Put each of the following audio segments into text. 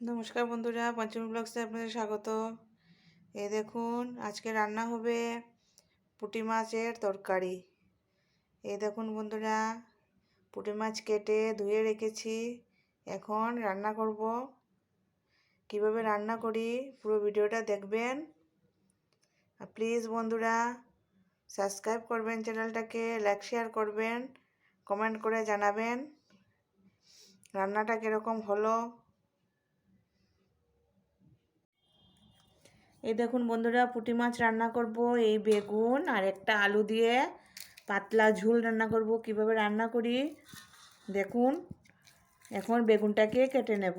নমস্কার বন্ধুরা, পঞ্চমী ব্লগসে আপনাদের স্বাগত। এই দেখুন, আজকে রান্না হবে পুঁটি মাছের তরকারি। এই দেখুন বন্ধুরা, পুঁটি মাছ কেটে ধুয়ে রেখেছি। এখন রান্না করব। কীভাবে রান্না করি পুরো ভিডিওটা দেখবেন। আর প্লিজ বন্ধুরা, সাবস্ক্রাইব করবেন চ্যানেলটাকে, লাইক, শেয়ার করবেন, কমেন্ট করে জানাবেন। রান্নাটা কীরকম হলো? এই দেখুন বন্ধুরা, পুঁটি মাছ রান্না করব, এই বেগুন আর একটা আলু দিয়ে পাতলা ঝুল রান্না করব। কীভাবে রান্না করি? দেখুন, এখন বেগুনটাকে কেটে নেব।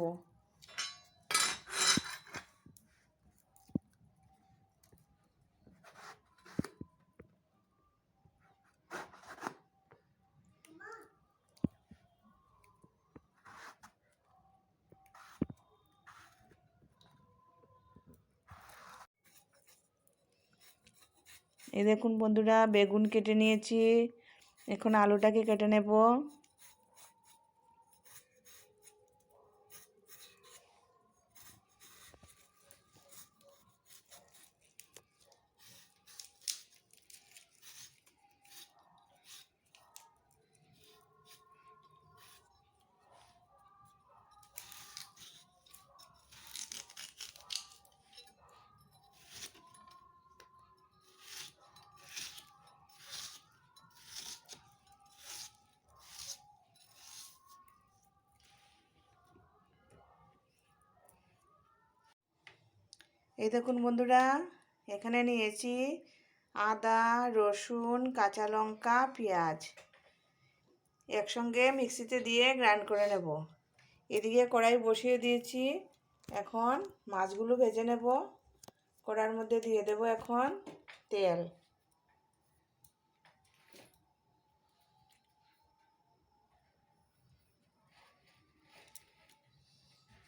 এই দেখুন বন্ধুরা বেগুন কেটে নিয়েছি। এখন আলুটাকে কেটে নেব। এই দেখুন বন্ধুরা, এখানে নিয়েছি আদা, রসুন, কাঁচা লঙ্কা, পেঁয়াজ। একসঙ্গে মিক্সিতে দিয়ে গ্রাইন্ড করে নেব। এদিকে কড়াই বসিয়ে দিয়েছি। এখন মাছগুলো ভেজে নেব। কড়ার মধ্যে দিয়ে দেব এখন তেল।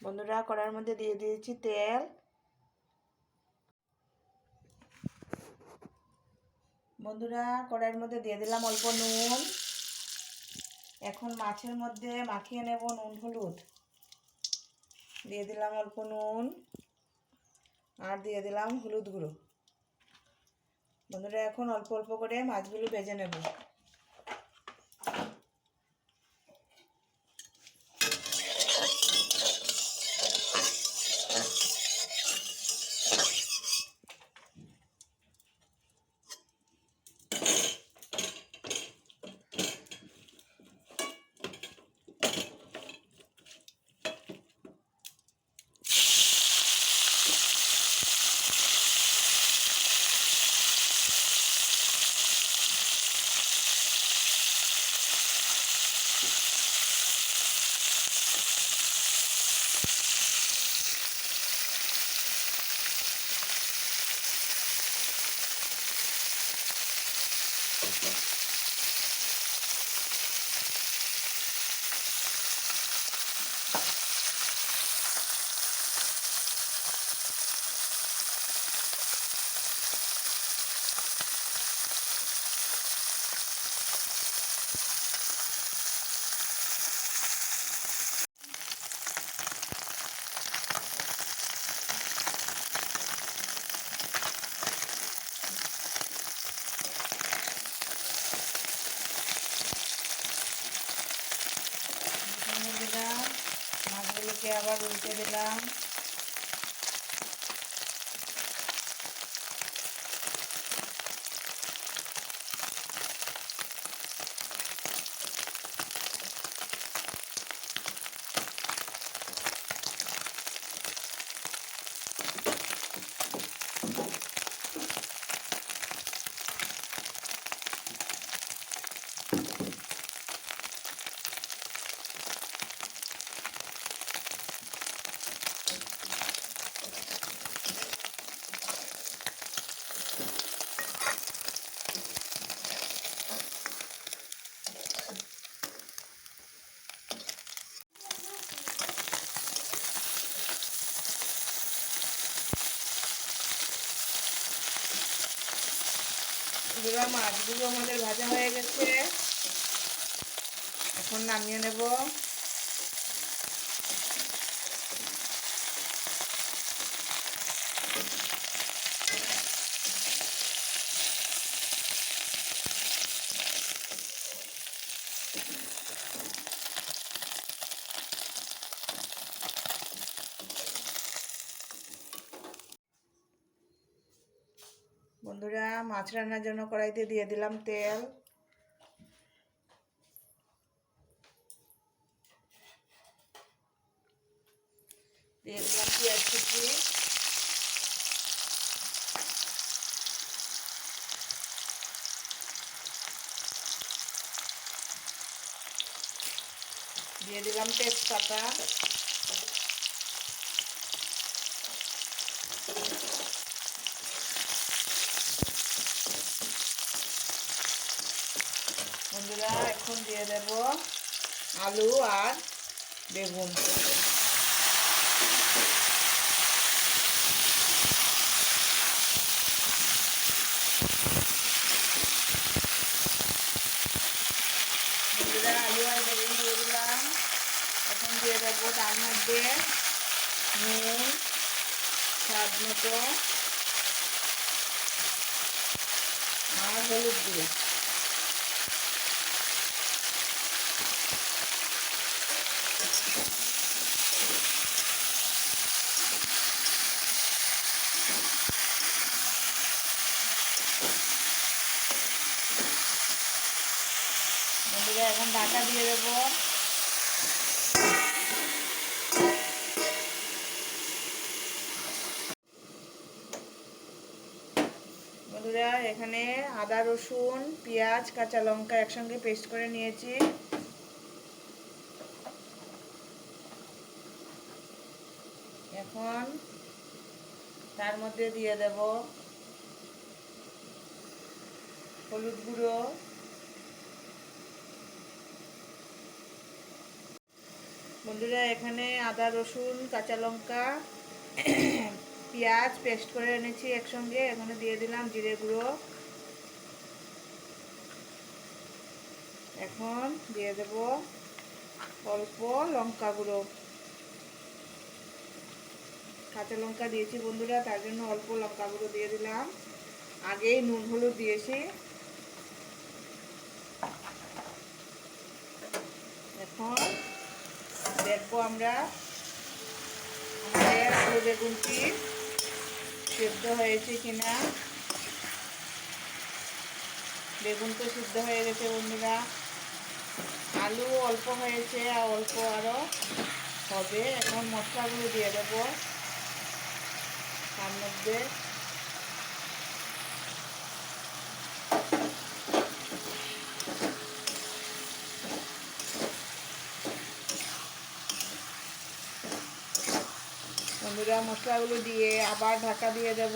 বন্ধুরা, কড়ার মধ্যে দিয়ে দিয়েছি তেল। বন্ধুরা, কড়াইয়ের মধ্যে দিয়ে দিলাম অল্প নুন। এখন মাছের মধ্যে মাখিয়ে নেব নুন, হলুদ। দিয়ে দিলাম অল্প নুন আর দিয়ে দিলাম হলুদ গুঁড়ো। বন্ধুরা, এখন অল্প অল্প করে মাছগুলো ভেজে নেব। মাছগুলোকে আবার উল্টে দিলাম। এগুলো মাছগুলো আমাদের ভাজা হয়ে গেছে। এখন নামিয়ে নেব বন্ধুরা মাছ রান্নার জন্য কড়াইতে দিয়ে দিলাম তেল। দিয়ে দিলাম পেঁয়াজ কুচি। দিয়ে দিলাম তেজপাতা বন্ধুরা এখন দিয়ে দেব আলু আর বেগুন। আলু আর বেগুন দিয়ে দিলাম। এখন দিয়ে দেবো তার মধ্যে নুন, স্বাদ মতো আর হলুদ গুঁড়ো বন্ধুরা এখন ঢাকা দিয়ে দেবো। বন্ধুরা, এখানে আদা, রসুন, পেঁয়াজ, কাঁচা লঙ্কা একসঙ্গে পেস্ট করে নিয়েছি। এখন তার মধ্যে দিয়ে দেব হলুদ গুঁড়ো। বন্ধুরা, এখানে আদা, রসুন, কাঁচা লঙ্কা, পেঁয়াজ পেস্ট করে এনেছি একসঙ্গে। এখানে দিয়ে দিলাম জিরে গুঁড়ো। এখন দিয়ে দেব অল্প লঙ্কা গুঁড়ো। কাঁচা লঙ্কা দিয়েছি বন্ধুরা, তার জন্য অল্প লঙ্কা গুঁড়ো দিয়ে দিলাম। আগেই নুন হলুদ দিয়েছি। এখন দেখব আমরা। বেগুনটি সেদ্ধ হয়েছে কিনা? বেগুন তো সিদ্ধ হয়ে গেছে বন্ধুরা। আলু অল্প হয়েছে, আর অল্প আরও হবে। এখন মশলাগুলো দিয়ে দেবো। তার মধ্যে বন্ধুরা মশলাগুলো দিয়ে আবার ঢাকা দিয়ে দেব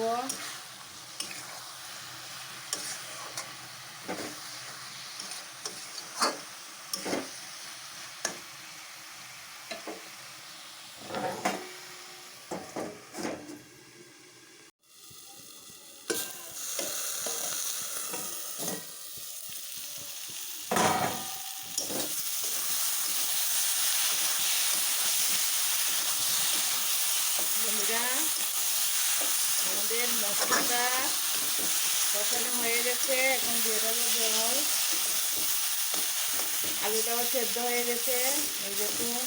বন্ধুরা আমাদের মশলাটা হয়ে গেছে এখন দিয়ে জল। আলুটাও সেদ্ধ হয়ে গেছে এই দেখুন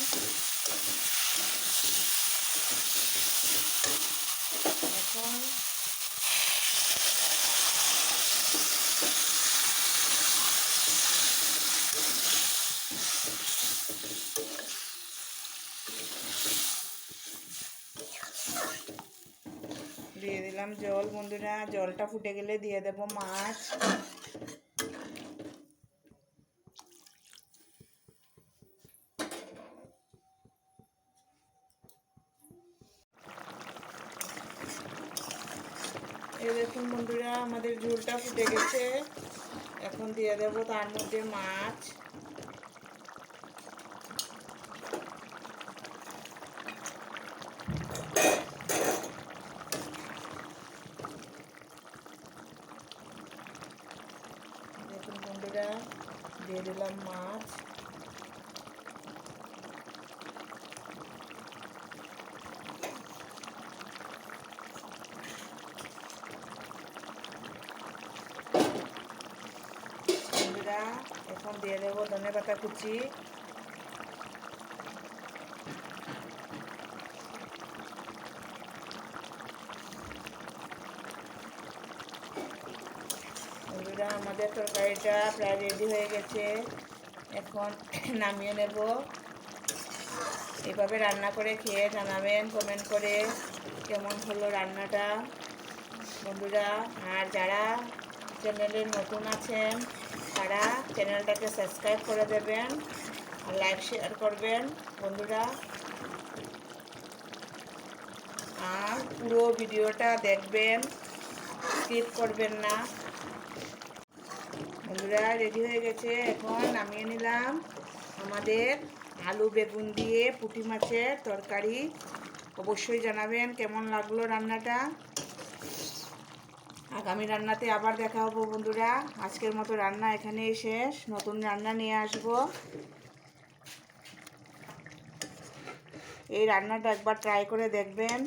এখন দিয়ে দিলাম জল বন্ধুরা, জলটা ফুটে গেলে দিয়ে দেব মাছ। দেখুন বন্ধুরা, আমাদের ঝোলটা ফুটে গেছে। এখন দিয়ে দেব তার মধ্যে মাছ দেখুন বন্ধুরা দিয়ে দিলাম মাছ। এখন দিয়ে দেবো ধনে পাতা কুচি। আমাদের তরকারিটা প্রায় রেডি হয়ে গেছে। এখন নামিয়ে নেব। এভাবে রান্না করে খেয়ে জানাবেন কমেন্ট করে কেমন হলো রান্নাটা। বন্ধুরা, আর যারা চ্যানেলে নতুন আছেন, তারা চ্যানেলটাকে সাবস্ক্রাইব করে দেবেন আর লাইক শেয়ার করবেন। বন্ধুরা, আর পুরো ভিডিওটা দেখবেন স্কিপ করবেন না। বন্ধুরা রেডি হয়ে গেছে। এখন নামিয়ে নিলাম আমাদের আলু বেগুন দিয়ে পুঁটি মাছের তরকারি। অবশ্যই জানাবেন কেমন লাগল রান্নাটা। আগামী রান্নাতে আবার দেখা হব বন্ধুরা। আজকের মতো রান্না এখানেই শেষ। নতুন রান্না নিয়ে আসব। এই রান্নাটা একবার ট্রাই করে দেখবেন।